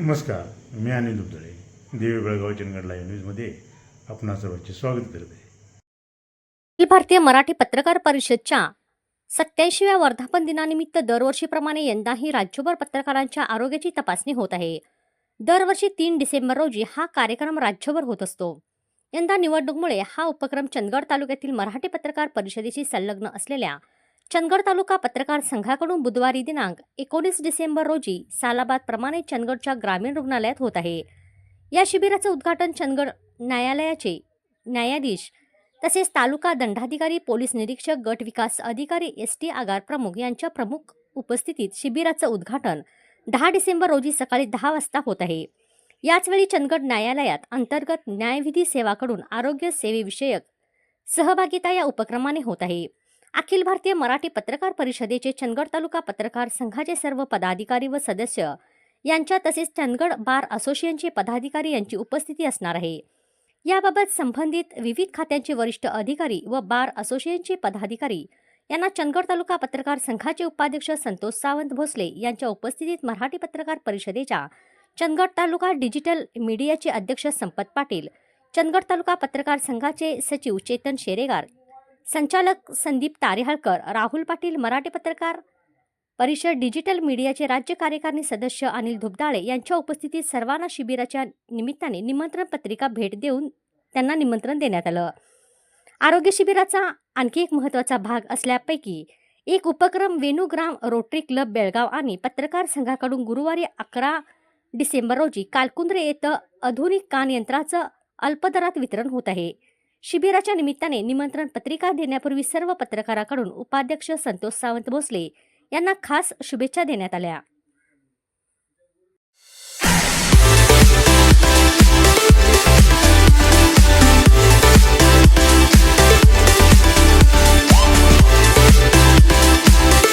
नमस्कार मी अनिल दुबदळे देवी बेळगाव चंदगड लाईव्ह न्यूजमध्ये आपणा सर्वांचे स्वागत करते अखिल भारतीय मराठी पत्रकार परिषदच्या सत्याऐंशीव्या वर्धापन दिनानिमित्त दरवर्षीप्रमाणे यंदाही राज्यभर पत्रकारांच्या आरोग्याची तपासणी होत आहे. दरवर्षी तीन डिसेंबर रोजी हा कार्यक्रम राज्यभर होत असतो. यंदा निवडणूकमुळे हा उपक्रम चंदगड तालुक्यातील मराठी पत्रकार परिषदेशी संलग्न असलेल्या चंदगड तालुका पत्रकार संघाकडून बुधवारी दिनांक एकोणीस डिसेंबर रोजी सालाबादप्रमाणे चंदगडच्या ग्रामीण रुग्णालयात होत आहे. या शिबिराचं उद्घाटन चंदगड न्यायालयाचे न्यायाधीश तसेच तालुका दंडाधिकारी पोलीस निरीक्षक गट विकास अधिकारी एस टी आगार प्रमुख यांच्या प्रमुख उपस्थितीत शिबिराचं उद्घाटन दहा डिसेंबर रोजी सकाळी दहा वाजता होत आहे. याचवेळी चंदगड न्यायालयात अंतर्गत न्यायविधी सेवाकडून आरोग्य सेवेविषयक सहभागिता या उपक्रमाने होत आहे. अखिल भारतीय मराठी पत्रकार परिषदेचे चंदगड तालुका पत्रकार संघाचे सर्व पदाधिकारी व सदस्य यांच्या तसेच चंदगड बार असोसिएशनचे पदाधिकारी यांची उपस्थिती असणार आहे. याबाबत संबंधित विविध खात्यांचे वरिष्ठ अधिकारी व बार असोसिएशनचे पदाधिकारी यांना चंदगड तालुका पत्रकार संघाचे उपाध्यक्ष संतोष सावंत भोसले यांच्या उपस्थितीत मराठी पत्रकार परिषदेच्या चंदगड तालुका डिजिटल मीडियाचे अध्यक्ष संपत पाटील चंदगड तालुका पत्रकार संघाचे सचिव चेतन शेरेगार संचालक संदीप तारेहळकर राहुल पाटील मराठी पत्रकार परिषद डिजिटल मीडियाचे राज्य कार्यकारिणी सदस्य अनिल धुबदाळे यांच्या उपस्थितीत सर्वांना शिबिराच्या निमित्ताने निमंत्रण पत्रिका भेट देऊन त्यांना निमंत्रण देण्यात आलं. आरोग्य शिबिराचा आणखी एक महत्त्वाचा भाग असल्यापैकी एक उपक्रम वेणुग्राम रोटरी क्लब बेळगाव आणि पत्रकार संघाकडून गुरुवारी अकरा डिसेंबर रोजी कालकुंद्रे येथं आधुनिक कान यंत्राचं अल्पदरात वितरण होत आहे. शिबिराच्या निमित्ताने निमंत्रण पत्रिका देण्यापूर्वी सर्व पत्रकाराकडून उपाध्यक्ष संतोष सावंत भोसले यांना खास शुभेच्छा देण्यात आल्या.